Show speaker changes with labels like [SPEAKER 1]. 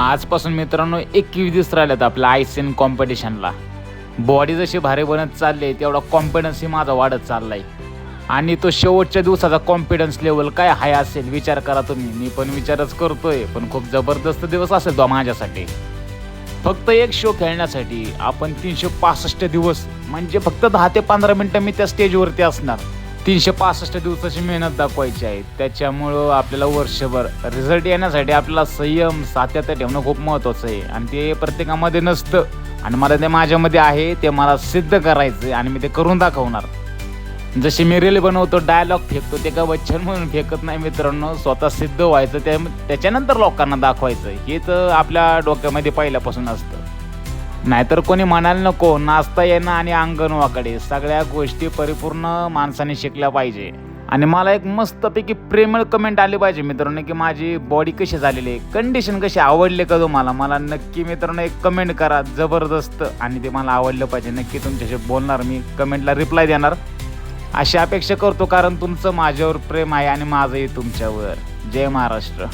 [SPEAKER 1] आजपासून मित्रांनो एकवीस दिवस राहिलेत आपल्या आयसीएन कॉम्पिटिशनला बॉडी जशी भारी बनत चालली आहे तेवढा कॉन्फिडन्सही माझा वाढत चालला आहे आणि तो शेवटच्या दिवसाचा कॉन्फिडन्स लेवल काय हाय असेल विचार करा तुम्ही. मी पण विचारच करतोय पण खूप जबरदस्त दिवस असेल तो माझ्यासाठी. फक्त एक शो खेळण्यासाठी आपण तीनशे पासष्ट दिवस म्हणजे फक्त दहा ते पंधरा मिनटं मी त्या स्टेजवरती असणार. तीनशे पासष्ट दिवसाची मेहनत दाखवायची आहे. त्याच्यामुळं आपल्याला वर्षभर रिझल्ट येण्यासाठी आपल्याला संयम सातत्य ठेवणं खूप महत्त्वाचं आहे. आणि ते प्रत्येकामध्ये नसतं. आणि मला ते माझ्यामध्ये आहे ते मला सिद्ध करायचं आहे आणि मी ते करून दाखवणार. जसे मी रील बनवतो डायलॉग फेकतो ते का वचन म्हणून फेकत नाही मित्रांनो. स्वतः सिद्ध व्हायचं त्या त्याच्यानंतर लोकांना दाखवायचं. हेच आपल्या डोक्यामध्ये पहिल्यापासून असतं. नाहीतर कोणी म्हणायला नको नाचता येणं आणि अंगण वाकडे सगळ्या गोष्टी परिपूर्ण माणसाने शिकल्या पाहिजे. आणि मला एक मस्तपैकी प्रेमळ कमेंट आली पाहिजे मित्रांनो की माझी बॉडी कशी झालेली आहे कंडिशन कशी आवडले का तुम्हाला? मला नक्की मित्रांनो एक कमेंट करा जबरदस्त. आणि ते मला आवडलं पाहिजे. नक्की तुमच्याशी बोलणार मी कमेंटला रिप्लाय देणार. अशी अपेक्षा करतो कारण तुमचं माझ्यावर प्रेम आहे आणि माझंही तुमच्यावर. जय महाराष्ट्र.